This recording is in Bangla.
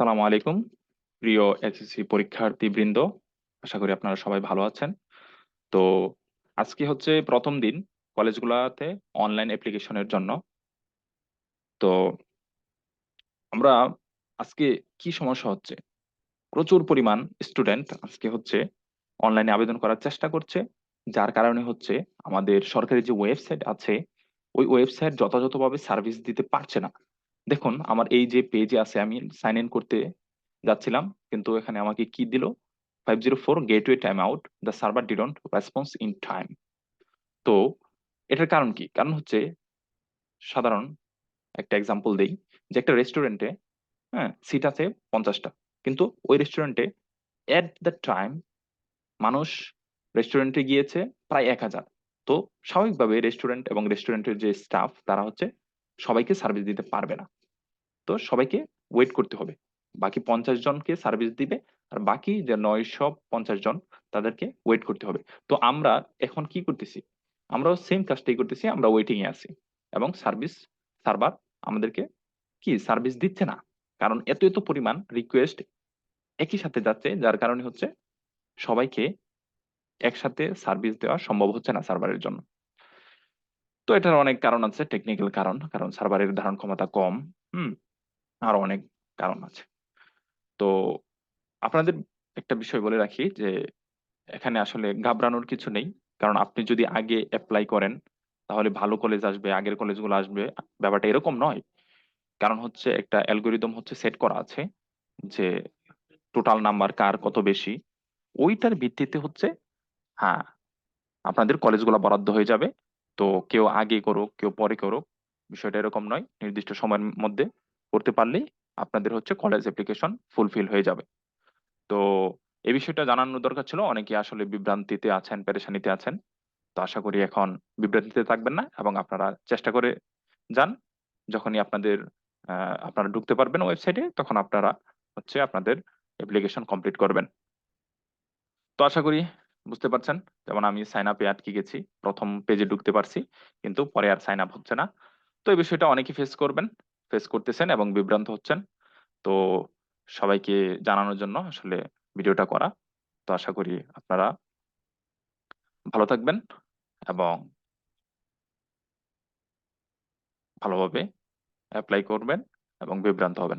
সালামু আলাইকুম, প্রিয় এসএসসি পরীক্ষার্থী বৃন্দ আশা করি আপনারা সবাই ভালো আছেন। তো আজকে হচ্ছে প্রথম দিন কলেজগুলোতে অনলাইন অ্যাপ্লিকেশনের জন্য। তো আমরা আজকে কি সমস্যা হচ্ছে? প্রচুর পরিমাণ স্টুডেন্ট আজকে হচ্ছে অনলাইনে আবেদন করার চেষ্টা করছে, যার কারণে হচ্ছে আমাদের সরকারি যে ওয়েবসাইট আছে, ওই ওয়েবসাইট যথাযথভাবে সার্ভিস দিতে পারছে না। দেখুন, আমার এই যে পেজে আছে, আমি সাইন ইন করতে যাচ্ছিলাম, কিন্তু এখানে আমাকে কি দিল? Five zero four gateway time out the server didn't response in time তো এটার কারণ কি? কারণ হচ্ছে সাধারণ একটা এক্সাম্পল দেই, যে একটা রেস্টুরেন্টে হ্যাঁ সিট আছে পঞ্চাশটা, কিন্তু ওই রেস্টুরেন্টে অ্যাট দ্য টাইম মানুষ রেস্টুরেন্টে গিয়েছে প্রায় এক হাজার। তো স্বাভাবিকভাবে রেস্টুরেন্ট এবং রেস্টুরেন্টের যে স্টাফ তারা হচ্ছে সবাইকে সার্ভিস দিতে পারবে না। তো সবাইকে ওয়েট করতে হবে। বাকি পঞ্চাশ জনকে সার্ভিস দিবে আর বাকি যে নয়শো পঞ্চাশ জন, তাদেরকে ওয়েট করতে হবে। তো আমরা এখন কি করতেছি? আমরাও সেম কাজটাই করতেছি, আমরা ওয়েটিং এ আছি। এবং সার্ভিস সার্ভার আমাদেরকে কি সার্ভিস দিচ্ছে না? কারণ এত এত পরিমাণ রিকোয়েস্ট একই সাথে যাচ্ছে, যার কারণে হচ্ছে সবাইকে একসাথে সার্ভিস দেওয়া সম্ভব হচ্ছে না সার্ভারের জন্য। তো এটার অনেক কারণ আছে টেকনিক্যাল কারণ কারণ সার্ভারের ধারণ ক্ষমতা কম, হুম, আরও অনেক কারণ আছে। তো আপনাদের একটা বিষয় বলে রাখি যে, এখানে আসলে ঘাবড়ানোর কিছু নেই, কারণ আপনি যদি আগে অ্যাপ্লাই করেন, তাহলে ভালো কলেজ আসবে, আগের কলেজগুলো আসবে, ব্যাপারটা এরকম নয়। কারণ হচ্ছে একটা অ্যালগোরিদম হচ্ছে সেট করা আছে যে টোটাল নাম্বার কার কত বেশি, ওইটার ভিত্তিতে হচ্ছে হ্যাঁ আপনাদের কলেজগুলো বরাদ্দ হয়ে যাবে তো কেউ আগে করুক, কেউ পরে করুক, বিষয়টা এরকম নয়। নির্দিষ্ট সময়ের মধ্যে করতে পারলেই আপনাদের হচ্ছে কলেজ অ্যাপ্লিকেশন ফুলফিল হয়ে যাবে। তো এই বিষয়টা জানানোর দরকার ছিল। অনেকে আসলে বিভ্রান্তিতে আছেন, পেরেশানিতে আছেন। তো আশা করি এখন বিভ্রান্তিতে থাকবেন না এবং আপনারা চেষ্টা করে যান। যখনই আপনাদের আপনারা ঢুকতে পারবেন ওয়েবসাইটে তখন আপনারা হচ্ছে আপনাদের অ্যাপ্লিকেশন কমপ্লিট করবেন। তো আশা করি বুঝতে পারছেন? যেমন আমি সাইন আপে আটকে গেছি, প্রথম পেজে ঢুকতে পারছি, কিন্তু পরে আর সাইন আপ হচ্ছে না। তো এই বিষয়টা অনেকে ফেস করবেন ফেস করতেছেন এবং বিভ্রান্ত হচ্ছেন। তো সবাইকে জানানোর জন্য আসলে ভিডিওটা করা। তো আশা করি আপনারা ভালো থাকবেন এবং ভালোভাবে অ্যাপ্লাই করবেন এবং বিভ্রান্ত হবেন।